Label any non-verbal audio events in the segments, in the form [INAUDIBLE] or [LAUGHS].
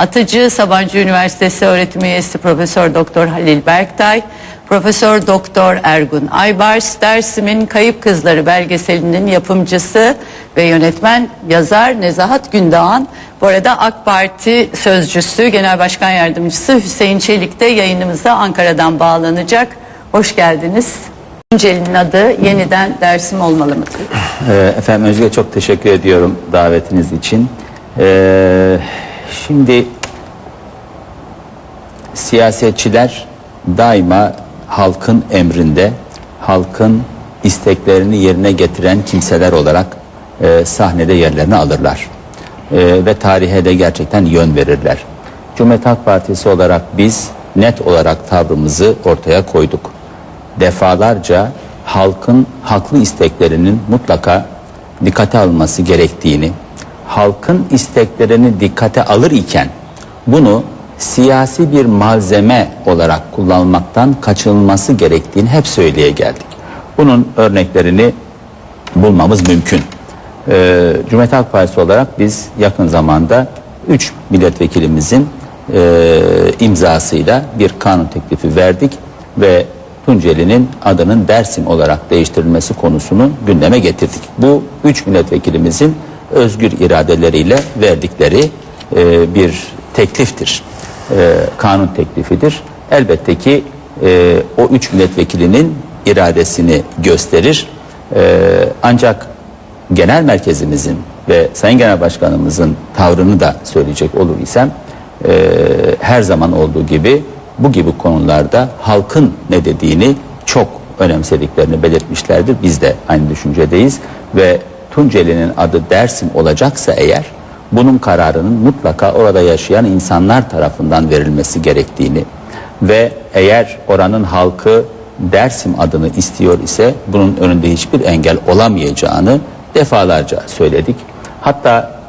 Atıcı Sabancı Üniversitesi öğretim üyesi Profesör Doktor Halil Berktay, Profesör Doktor Ergun Aybars, Dersim'in Kayıp Kızları belgeselinin yapımcısı ve yönetmen yazar Nezahat Gündoğan. Bu arada AK Parti sözcüsü, Genel Başkan Yardımcısı Hüseyin Çelik de yayınımıza Ankara'dan bağlanacak. Hoş geldiniz. Tunceli'nin adı yeniden Dersim olmalı mıdır? Ee, Efendim öncelikle çok teşekkür ediyorum davetiniz için. Ee, şimdi siyasetçiler daima halkın emrinde, halkın isteklerini yerine getiren kimseler olarak e, sahnede yerlerini alırlar. E, ve tarihe de gerçekten yön verirler. Cumhuriyet Halk Partisi olarak biz net olarak tavrımızı ortaya koyduk defalarca halkın haklı isteklerinin mutlaka dikkate alınması gerektiğini, halkın isteklerini dikkate alır iken bunu siyasi bir malzeme olarak kullanmaktan kaçınılması gerektiğini hep söyleye geldik. Bunun örneklerini bulmamız mümkün. Ee, Cumhuriyet Halk Partisi olarak biz yakın zamanda 3 milletvekilimizin e, imzasıyla bir kanun teklifi verdik ve Tunceli'nin adının Dersim olarak değiştirilmesi konusunu gündeme getirdik. Bu 3 milletvekilimizin özgür iradeleriyle verdikleri e, bir tekliftir. E, kanun teklifidir. Elbette ki e, o 3 milletvekilinin iradesini gösterir. E, ancak genel merkezimizin ve Sayın Genel Başkanımızın tavrını da söyleyecek olur isem e, her zaman olduğu gibi bu gibi konularda halkın ne dediğini çok önemsediklerini belirtmişlerdir. Biz de aynı düşüncedeyiz ve Tunceli'nin adı Dersim olacaksa eğer bunun kararının mutlaka orada yaşayan insanlar tarafından verilmesi gerektiğini ve eğer oranın halkı Dersim adını istiyor ise bunun önünde hiçbir engel olamayacağını defalarca söyledik. Hatta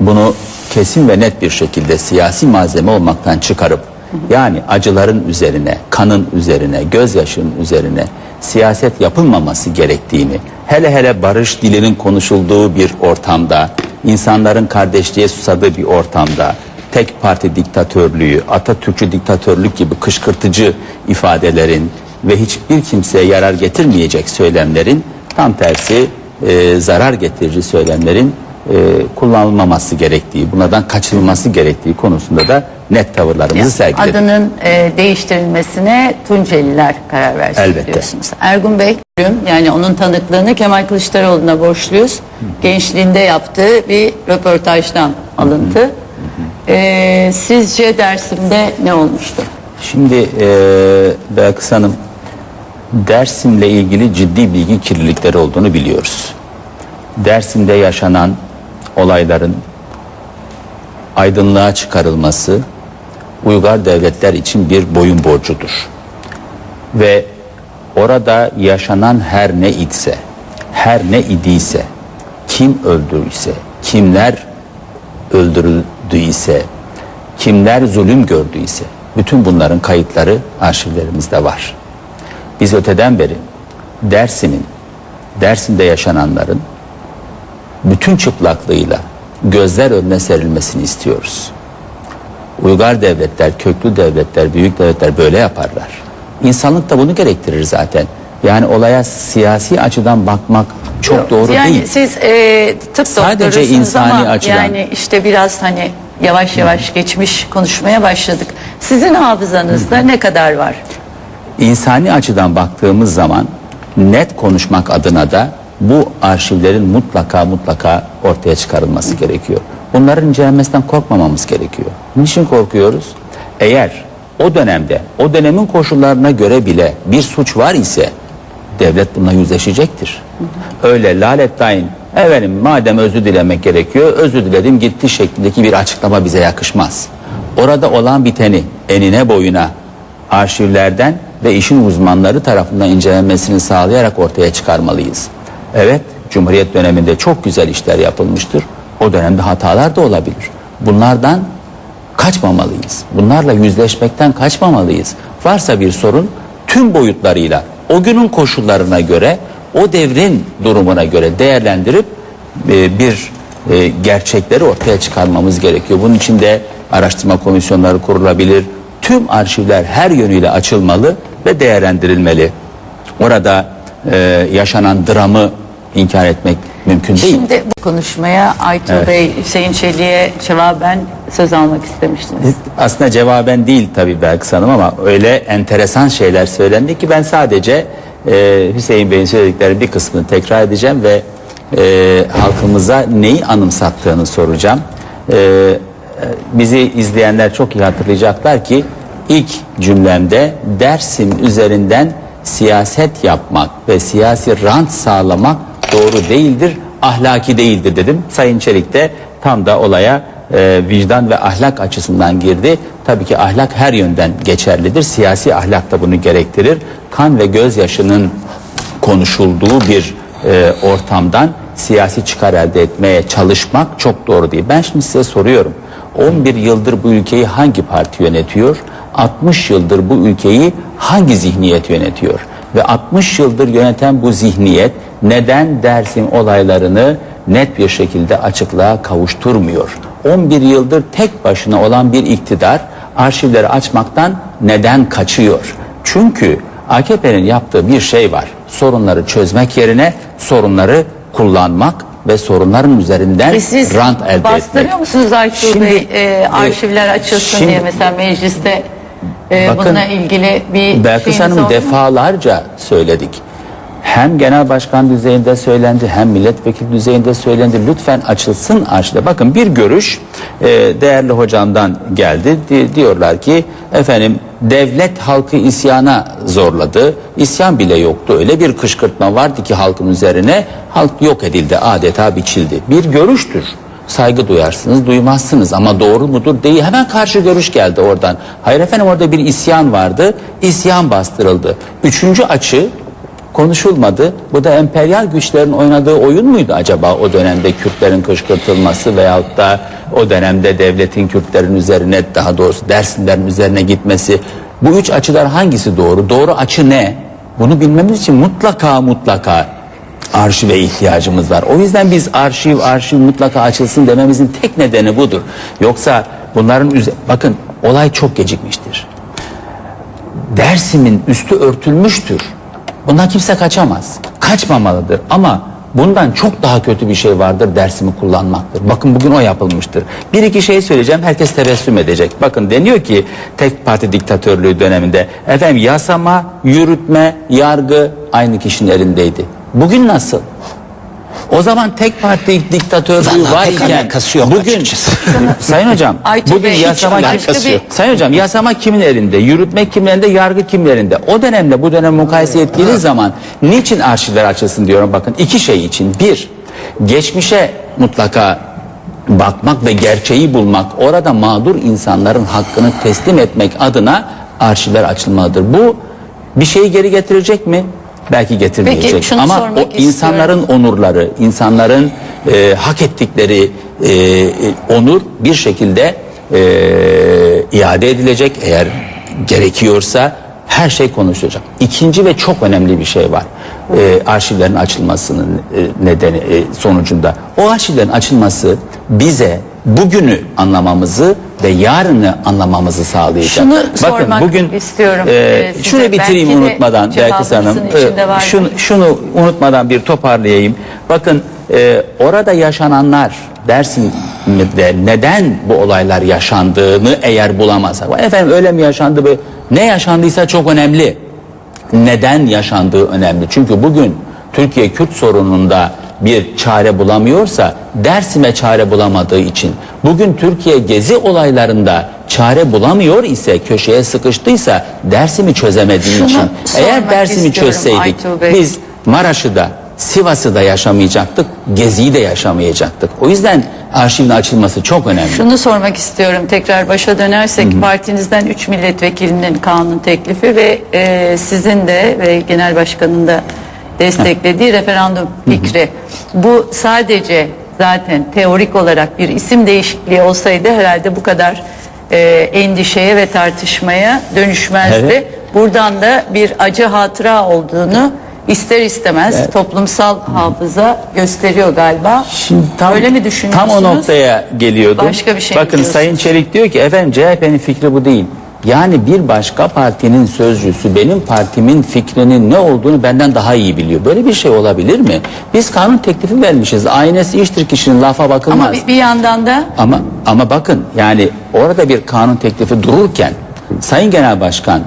bunu kesin ve net bir şekilde siyasi malzeme olmaktan çıkarıp yani acıların üzerine, kanın üzerine, gözyaşının üzerine siyaset yapılmaması gerektiğini, hele hele barış dilinin konuşulduğu bir ortamda, insanların kardeşliğe susadığı bir ortamda, tek parti diktatörlüğü, Atatürkçü diktatörlük gibi kışkırtıcı ifadelerin ve hiçbir kimseye yarar getirmeyecek söylemlerin tam tersi e, zarar getirici söylemlerin e, kullanılmaması gerektiği, bunlardan kaçınılması gerektiği konusunda da net tavırlarımızı sergiledik. Adının e, değiştirilmesine Tunceliler karar versin Elbette. diyorsunuz. Ergun Bey yani onun tanıklığını Kemal Kılıçdaroğlu'na borçluyuz. Gençliğinde yaptığı bir röportajdan alıntı. E, sizce Dersim'de ne olmuştu? Şimdi e, Belkıs Hanım Dersim'le ilgili ciddi bilgi kirlilikleri olduğunu biliyoruz. Dersim'de yaşanan olayların aydınlığa çıkarılması uygar devletler için bir boyun borcudur. Ve orada yaşanan her ne idse, her ne idiyse, kim öldüyse, kimler öldürüldüyse, kimler zulüm gördüyse, bütün bunların kayıtları arşivlerimizde var. Biz öteden beri Dersim'in, Dersim'de yaşananların bütün çıplaklığıyla gözler önüne serilmesini istiyoruz. Uygar devletler, köklü devletler, büyük devletler böyle yaparlar. İnsanlık da bunu gerektirir zaten. Yani olaya siyasi açıdan bakmak çok doğru yani değil. siz e, tıp Sadece insani ama açıdan. yani işte biraz hani yavaş yavaş geçmiş konuşmaya başladık. Sizin hafızanızda ne kadar var? İnsani açıdan baktığımız zaman net konuşmak adına da bu arşivlerin mutlaka mutlaka ortaya çıkarılması gerekiyor. Bunların incelenmesinden korkmamamız gerekiyor. Niçin korkuyoruz? Eğer o dönemde, o dönemin koşullarına göre bile bir suç var ise devlet bununla yüzleşecektir. Öyle laletdain efendim madem özür dilemek gerekiyor özür diledim gitti şeklindeki bir açıklama bize yakışmaz. Orada olan biteni enine boyuna arşivlerden ve işin uzmanları tarafından incelenmesini sağlayarak ortaya çıkarmalıyız. Evet, Cumhuriyet döneminde çok güzel işler yapılmıştır. O dönemde hatalar da olabilir. Bunlardan kaçmamalıyız. Bunlarla yüzleşmekten kaçmamalıyız. Varsa bir sorun tüm boyutlarıyla o günün koşullarına göre, o devrin durumuna göre değerlendirip e, bir e, gerçekleri ortaya çıkarmamız gerekiyor. Bunun için de araştırma komisyonları kurulabilir. Tüm arşivler her yönüyle açılmalı ve değerlendirilmeli. Orada e, yaşanan dramı inkar etmek mümkün değil. Şimdi bu konuşmaya Aytuğ Bey, Hüseyin Çelik'e cevaben söz almak istemiştiniz. Aslında cevaben değil tabii Belkıs Hanım ama öyle enteresan şeyler söylendi ki ben sadece e, Hüseyin Bey'in söyledikleri bir kısmını tekrar edeceğim ve e, halkımıza neyi anımsattığını soracağım. E, e, bizi izleyenler çok iyi hatırlayacaklar ki ilk cümlemde Dersim üzerinden siyaset yapmak ve siyasi rant sağlamak doğru değildir, ahlaki değildir dedim. Sayın Çelik de tam da olaya e, vicdan ve ahlak açısından girdi. Tabii ki ahlak her yönden geçerlidir. Siyasi ahlak da bunu gerektirir. Kan ve gözyaşının konuşulduğu bir e, ortamdan siyasi çıkar elde etmeye çalışmak çok doğru değil. Ben şimdi size soruyorum. 11 yıldır bu ülkeyi hangi parti yönetiyor? 60 yıldır bu ülkeyi hangi zihniyet yönetiyor? Ve 60 yıldır yöneten bu zihniyet neden Dersim olaylarını net bir şekilde açıklığa kavuşturmuyor? 11 yıldır tek başına olan bir iktidar arşivleri açmaktan neden kaçıyor? Çünkü AKP'nin yaptığı bir şey var. Sorunları çözmek yerine sorunları kullanmak ve sorunların üzerinden Ve siz rant elde etmek. bastırıyor musunuz Aytuğ Şimdi, Bey e, e, arşivler açılsın şimdi- diye mesela mecliste e, Bakın, bununla ilgili bir Belkıs Hanım oldu defalarca söyledik. Hem genel başkan düzeyinde söylendi hem milletvekili düzeyinde söylendi. Lütfen açılsın arşivler. Bakın bir görüş e, değerli hocamdan geldi. Di- diyorlar ki efendim devlet halkı isyana zorladı. İsyan bile yoktu. Öyle bir kışkırtma vardı ki halkın üzerine halk yok edildi adeta biçildi. Bir görüştür. Saygı duyarsınız, duymazsınız ama doğru mudur değil. Hemen karşı görüş geldi oradan. Hayır efendim orada bir isyan vardı. İsyan bastırıldı. Üçüncü açı konuşulmadı. Bu da emperyal güçlerin oynadığı oyun muydu acaba o dönemde Kürtlerin kışkırtılması veyahut da o dönemde devletin Kürtlerin üzerine daha doğrusu Dersimlerin üzerine gitmesi. Bu üç açıdan hangisi doğru? Doğru açı ne? Bunu bilmemiz için mutlaka mutlaka arşive ihtiyacımız var. O yüzden biz arşiv arşiv mutlaka açılsın dememizin tek nedeni budur. Yoksa bunların bakın olay çok gecikmiştir. Dersimin üstü örtülmüştür. Bundan kimse kaçamaz. Kaçmamalıdır ama bundan çok daha kötü bir şey vardır dersimi kullanmaktır. Bakın bugün o yapılmıştır. Bir iki şey söyleyeceğim herkes tebessüm edecek. Bakın deniyor ki tek parti diktatörlüğü döneminde efendim yasama, yürütme, yargı aynı kişinin elindeydi. Bugün nasıl? O zaman tek parti diktatörlüğü Vallahi var pek iken alakası yok bugün açıkçası. [LAUGHS] Sayın hocam bugün Bey, hiç yasama alakası kim- yok. Sayın hocam yasama kimin elinde? Yürütme kimin elinde? Yargı kimin elinde? O dönemde bu dönem mukayese ettiğiniz zaman niçin arşivler açılsın diyorum bakın iki şey için. Bir, geçmişe mutlaka bakmak ve gerçeği bulmak, orada mağdur insanların hakkını teslim etmek adına arşivler açılmalıdır. Bu bir şeyi geri getirecek mi? Belki getirmeyecek. Peki, şunu Ama o sormak istiyorum. insanların onurları, insanların e, hak ettikleri e, e, onur bir şekilde e, iade edilecek eğer gerekiyorsa her şey konuşulacak. İkinci ve çok önemli bir şey var. E, arşivlerin açılmasının e, nedeni e, sonucunda. O arşivlerin açılması bize bugünü anlamamızı ve yarını anlamamızı sağlayacak. Şunu sormak istiyorum, e, e, size. şunu bitireyim Belki unutmadan Belkıs Hanım. E, şunu, şunu unutmadan bir toparlayayım. Bakın e, orada yaşananlar Dersim'de neden bu olaylar yaşandığını eğer bulamazsak. Efendim öyle mi yaşandı? bu? Ne yaşandıysa çok önemli. Neden yaşandığı önemli. Çünkü bugün Türkiye Kürt sorununda bir çare bulamıyorsa Dersim'e çare bulamadığı için bugün Türkiye gezi olaylarında çare bulamıyor ise köşeye sıkıştıysa Dersim'i çözemediği Şunu için eğer sormak Dersim'i istiyorum çözseydik Aytuğ Bey. biz Maraş'ı da Sivas'ı da yaşamayacaktık, Gezi'yi de yaşamayacaktık. O yüzden arşivin açılması çok önemli. Şunu sormak istiyorum tekrar başa dönersek partinizden 3 milletvekilinin kanun teklifi ve e, sizin de ve genel başkanın da desteklediği referandum fikri. Bu sadece zaten teorik olarak bir isim değişikliği olsaydı herhalde bu kadar e, endişeye ve tartışmaya dönüşmezdi. Evet. Buradan da bir acı hatıra olduğunu ister istemez toplumsal hafıza gösteriyor galiba. Şimdi tam, Öyle mi tam düşünüyorsunuz? o noktaya geliyordum. Başka bir şey Bakın? Sayın Çelik diyor ki efendim CHP'nin fikri bu değil. Yani bir başka partinin sözcüsü benim partimin fikrinin ne olduğunu benden daha iyi biliyor. Böyle bir şey olabilir mi? Biz kanun teklifi vermişiz. Aynesi iştir kişinin lafa bakılmaz. Ama bir, bir yandan da Ama ama bakın yani orada bir kanun teklifi dururken Sayın Genel Başkan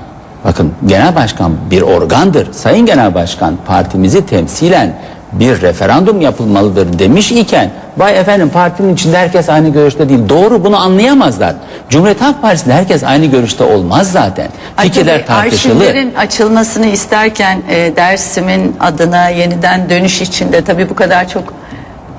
bakın Genel Başkan bir organdır. Sayın Genel Başkan partimizi temsilen bir referandum yapılmalıdır demiş iken vay efendim partinin içinde herkes aynı görüşte değil. Doğru bunu anlayamazlar. Cumhuriyet Halk Partisi'nde herkes aynı görüşte olmaz zaten. Ay Fikirler tabii, tartışılır. Arşivlerin açılmasını isterken e, Dersim'in adına yeniden dönüş içinde tabii bu kadar çok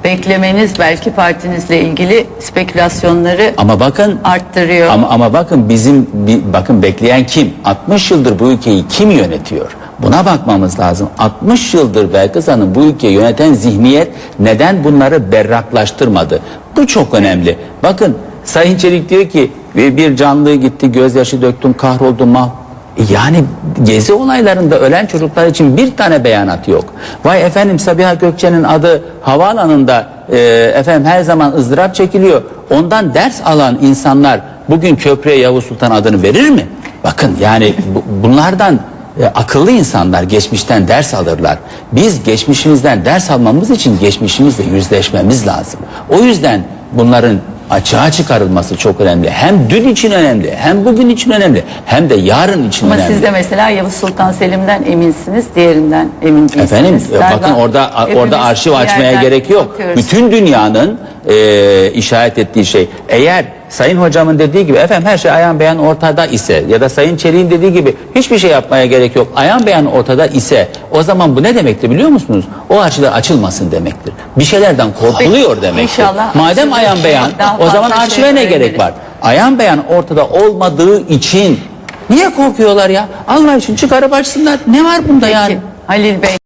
beklemeniz belki partinizle ilgili spekülasyonları Ama bakın arttırıyor. Ama, ama bakın bizim bi- bakın bekleyen kim? 60 yıldır bu ülkeyi kim yönetiyor? Buna bakmamız lazım. 60 yıldır Belkıs Hanım bu ülkeyi yöneten zihniyet neden bunları berraklaştırmadı? Bu çok önemli. Bakın Sayın Çelik diyor ki "Ve bir canlı gitti gözyaşı döktüm kahroldum mah E yani gezi olaylarında ölen çocuklar için bir tane beyanat yok. Vay efendim Sabiha Gökçen'in adı havaalanında e, efendim her zaman ızdırap çekiliyor. Ondan ders alan insanlar bugün köprüye Yavuz Sultan adını verir mi? Bakın yani bu- bunlardan e, akıllı insanlar geçmişten ders alırlar. Biz geçmişimizden ders almamız için geçmişimizle yüzleşmemiz lazım. O yüzden bunların açığa çıkarılması çok önemli. Hem dün için önemli, hem bugün için önemli, hem de yarın için Ama önemli. siz de mesela Yavuz Sultan Selim'den eminsiniz, diğerinden emin değilsiniz. Efendim Galiba bakın orada orada arşiv açmaya gerek yok. bakıyoruz. Bütün dünyanın e, işaret ettiği şey. Eğer Sayın hocamın dediği gibi efendim her şey ayan beyan ortada ise ya da Sayın Çelik'in dediği gibi hiçbir şey yapmaya gerek yok. Ayan beyan ortada ise o zaman bu ne demektir biliyor musunuz? O arşivler açılmasın demektir. Bir şeylerden korkuluyor Peki, demektir. inşallah Madem ayan beyan o zaman arşive şey ne gerek var? Ayan beyan ortada olmadığı için niye korkuyorlar ya? Allah için çıkarıp açsınlar. Ne var bunda yani? Halil Bey